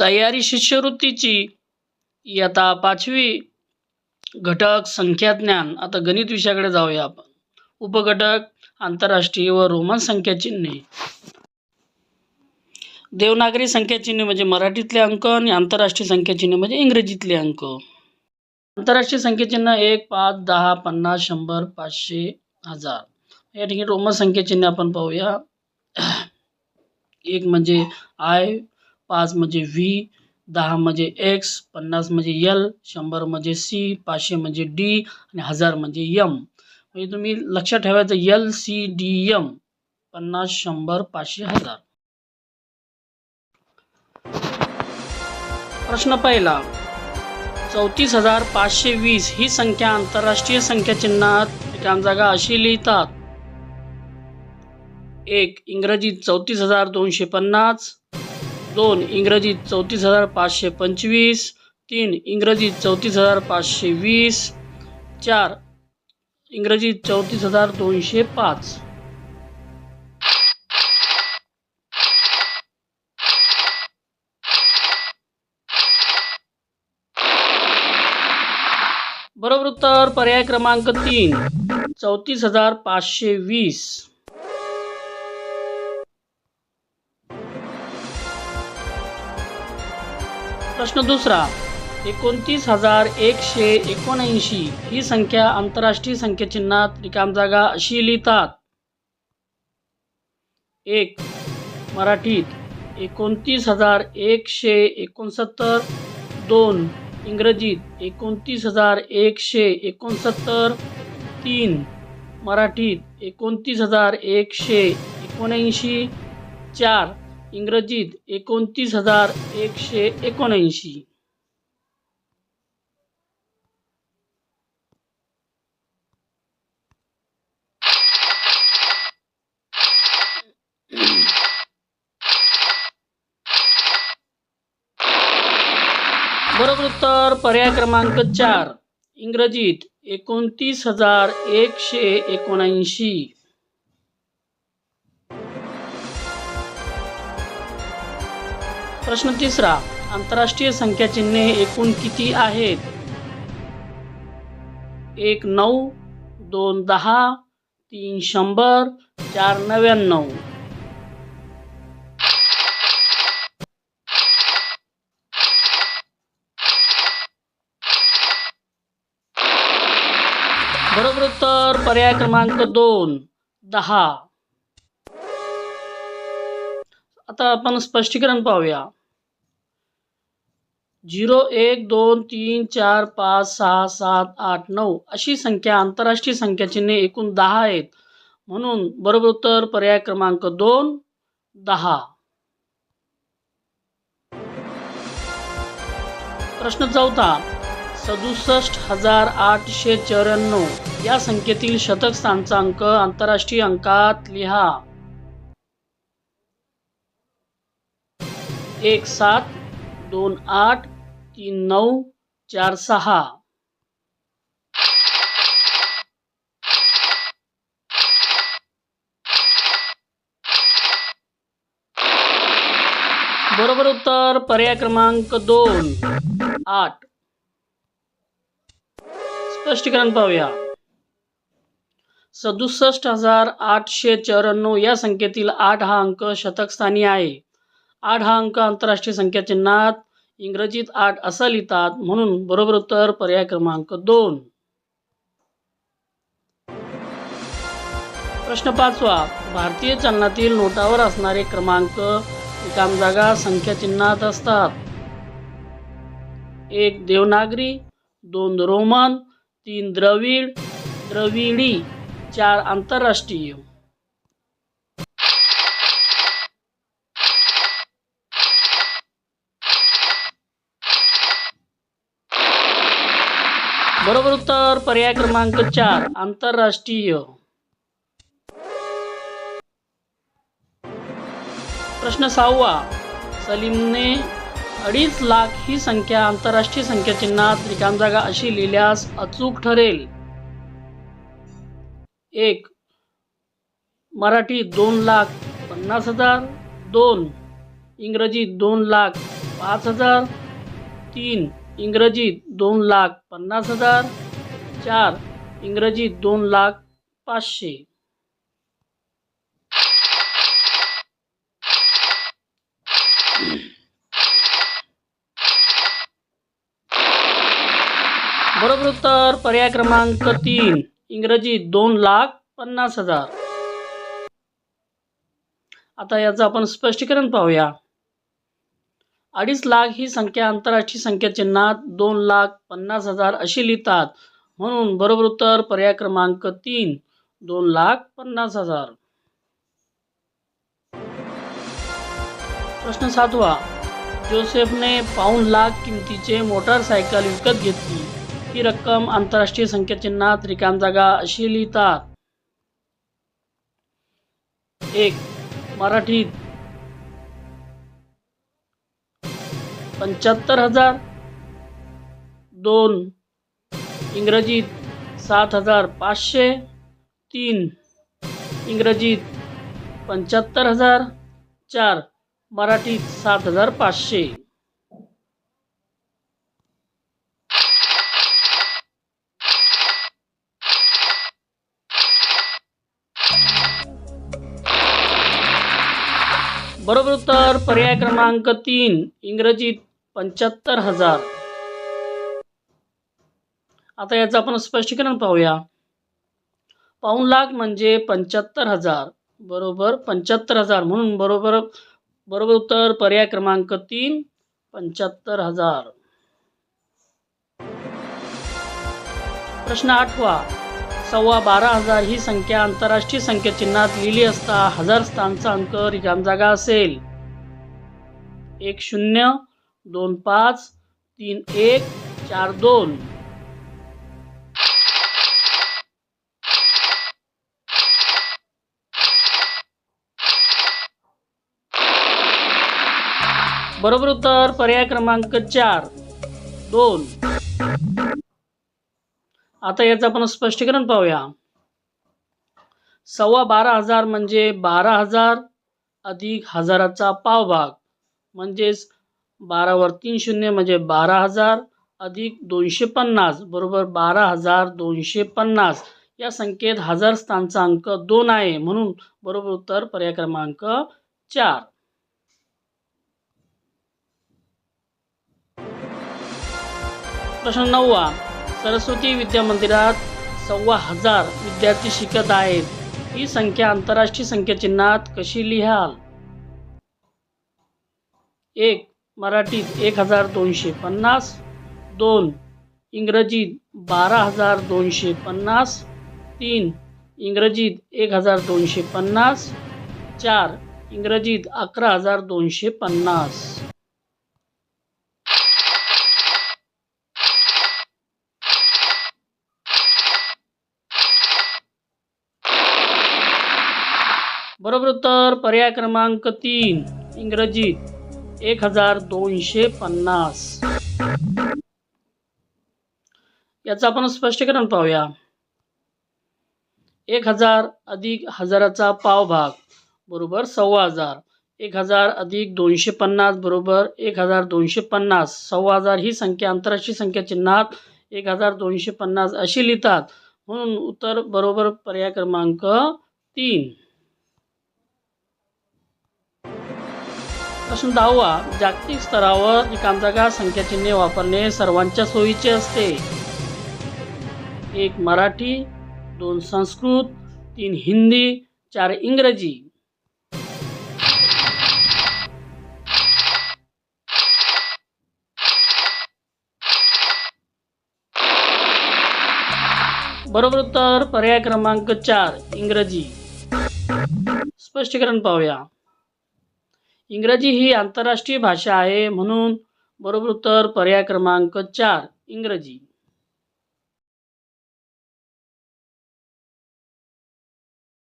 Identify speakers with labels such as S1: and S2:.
S1: तयारी शिष्यवृत्तीची. इयत्ता पाचवी घटक संख्याज्ञान आता गणित विषयाकडे जाऊया आपण. उपघटक आंतरराष्ट्रीय व रोमन संख्याचिन्हे देवनागरी संख्याचिन्हे म्हणजे मराठीतले अंक आणि आंतरराष्ट्रीय संख्याचिन्हे म्हणजे इंग्रजीतले अंक. आंतरराष्ट्रीय संख्या चिन्ह एक पाच दहा पन्नास शंभर पाचशे हजार. या ठिकाणी रोमन संख्या चिन्ह आपण पाहूया. एक म्हणजे आय पाच म्हणजे व्ही दहा म्हणजे एक्स पन्नास म्हणजे यल शंभर म्हणजे सी पाचशे म्हणजे डी आणि हजार म्हणजे यम. म्हणजे तुम्ही लक्षात ठेवायचं यल सी डी यम. पन्नास शंभर पाचशे हजार. प्रश्न पहिला. चौतीस हजार पाचशे वीस ही संख्या आंतरराष्ट्रीय संख्या चिन्हात रिकाम जागा अशी लिहितात. एक इंग्रजीत चौतीस हजार दोनशे पन्नास. दोन इंग्रजी चौतीस हजार पाचशे पंचवीस तीन इंग्रजी चौतीस हजार पाचशे वीस चार इंग्रजीत चौतीस हजार दोनशे पाच. बरोबर उत्तर पर्याय क्रमांक तीन चौतीस हजार पाचशे वीस. प्रश्न दुसरा एकोणतीस हजार एकशे एकोणऐंशी ही संख्या आंतरराष्ट्रीय संख्या चिन्हात रिकाम जागा अशी लिहितात. एक मराठीत एकोणतीस हजार एकशे एकोणसत्तर दोन इंग्रजीत एकोणतीस हजार एकशे एकोणसत्तर तीन मराठीत एकोणतीस हजार एकशे एकोणऐंशी चार इंग्रजीत एकोणतीस हजार एकशे एकोणऐंशी. बरोबर उत्तर पर्याय क्रमांक चार. इंग्रजीत एकोणतीस हजार एकशे एकोणऐंशी. प्रश्न तिसरा आंतरराष्ट्रीय संख्या चिन्हे एकूण किती आहेत? एक नऊ दोन दहा तीन शंभर चार नव्याण्णव. बरोबर उत्तर पर्याय क्रमांक दोन दहा. आता आपण स्पष्टीकरण पाहूया. झिरो एक दोन तीन चार पाच सहा सात आठ नऊ अशी संख्या आंतरराष्ट्रीय संख्याचिन्हे एकूण दहा आहेत. म्हणून बरोबर उत्तर पर्याय क्रमांक दोन दहा. प्रश्न चौथा सदुसष्ट हजार आठशे चौऱ्याण्णव. या संख्येतील शतक स्थानचा अंक आंतरराष्ट्रीय अंकात लिहा. एक सात दोन आठ तीन नऊ चार सहा. बरोबर उत्तर पर्याय क्रमांक दोन आठ. स्पष्टीकरण पाहूया. सदुसष्ट हजार आठशे चौऱ्याण्णव या संख्येतील आठ हा अंक शतकस्थानी आहे. आठ हा अंक आंतरराष्ट्रीय संख्या चिन्हात इंग्रजीत आठ असा लिहितात म्हणून बरोबर उत्तर पर्याय क्रमांक दोन. प्रश्न पाचवा भारतीय चलनातील नोटावर असणारे क्रमांक रिकाम जागा संख्या चिन्हात असतात. एक देवनागरी दोन रोमन तीन द्रविड द्रविडी चार आंतरराष्ट्रीय. बरोबर उत्तर पर्याय क्रमांक चार आंतरराष्ट्रीय. प्रश्न सहावा सलीमने अडीच लाख ही संख्या आंतरराष्ट्रीय संख्या चिन्हात रिकाम जागा अशी लिहिल्यास अचूक ठरेल. एक मराठी दोन लाख पन्नास हजार दोन इंग्रजी दोन लाख पाच हजार तीन इंग्रजीत दोन लाख पन्नास हजार चार इंग्रजीत दोन लाख पाचशे. बरोबर उत्तर पर्याय क्रमांक तीन इंग्रजीत दोन लाख पन्नास हजार. आता याचं आपण स्पष्टीकरण पाहूया. अडीच लाख ही संख्या आंतरराष्ट्रीय संख्या चिन्हात दोन लाख पन्नास हजार अशी लिहितात. म्हणून बरोबर उत्तर पर्याय क्रमांक तीन दोन लाख पन्नास हजार. प्रश्न सातवा. जोसेफने पाऊण लाख किमतीचे मोटारसायकल विकत घेतली. ही रक्कम आंतरराष्ट्रीय संख्या चिन्हात रिकाम जागा अशी लिहितात. एक मराठीत पंच्याहत्तर हजार. दोन. इंग्रजीत सात हजार पाचशे. तीन. इंग्रजीत पंच्याहत्तर हजार. चार. मराठीत सात हजार पाचशे. बरोबर उत्तर. पर्याय क्रमांक तीन. इंग्रजीत पंच्याहत्तर हजार. आता याचं आपण स्पष्टीकरण पाहूया. पाऊण लाख म्हणजे पंच्याहत्तर हजार. बरोबर पंच्याहत्तर हजार. म्हणून बरोबर बरोबर उत्तर पर्याय क्रमांक तीन पंच्याहत्तर हजार. प्रश्न आठवा. सव्वा बारा हजार ही संख्या आंतरराष्ट्रीय संख्या चिन्हात लिहिली असता हजार स्थानचा अंक रिकाम जागा असेल. एक शून्य दोन पाच तीन एक चार दोन. बरोबर उत्तर पर्याय क्रमांक चार. दोन. आता याचं आपण स्पष्टीकरण पाहूया. सव्वा बारा हजार म्हणजे बारा हजार अधिक हजाराचा पावभाग. म्हणजेच बारावर तीन शून्य म्हणजे बारा हजार अधिक दोनशे पन्नास बरोबर बारा हजार दोनशे पन्नास. या संख्येत हजार स्थानचा अंक दोन आहे म्हणून बरोबर उत्तर पर्याय क्रमांक चार. प्रश्न नववा. सरस्वती विद्या मंदिरात सव्वा हजार विद्यार्थी शिकत आहेत. ही संख्या आंतरराष्ट्रीय संख्या चिन्हात कशी लिहाल? एक मराठीत एक हज़ार दोनशे पन्नास, दोन इंग्रजीत बारा हज़ार दोनशे पन्नास, तीन इंग्रजीत एक हज़ार दोनशे पन्नास, चार इंग्रजीत अकरा हज़ार दोनशे पन्नास. बरोबर उत्तर, पर्याय क्रमांक तीन, इंग्रजीत एक हजार दोनशे पन्नास. याचं आपण स्पष्टीकरण पाहूया. एक हजार अधिक हजाराचा पावभाग बरोबर सव्वा हजार. एक हजार अधिक दोनशे पन्नास बरोबर एक हजार दोनशे पन्नास. सव्वा हजार ही संख्या आंतरराष्ट्रीय संख्या चिन्हात एक हजार दोनशे पन्नास अशी लिहितात. म्हणून उत्तर बरोबर पर्याय क्रमांक तीन. प्रश्न दहावा जागतिक स्तरावर रिकामजागा संख्याचिन्हे वापरणे सर्वांच्या सोयीचे असते. एक मराठी दोन संस्कृत तीन हिंदी चार इंग्रजी. बरोबर उत्तर पर्याय क्रमांक चार इंग्रजी. स्पष्टीकरण पाहूया. इंग्रजी ही आंतरराष्ट्रीय भाषा आहे म्हणून बरोबर उत्तर पर्याय क्रमांक चार इंग्रजी.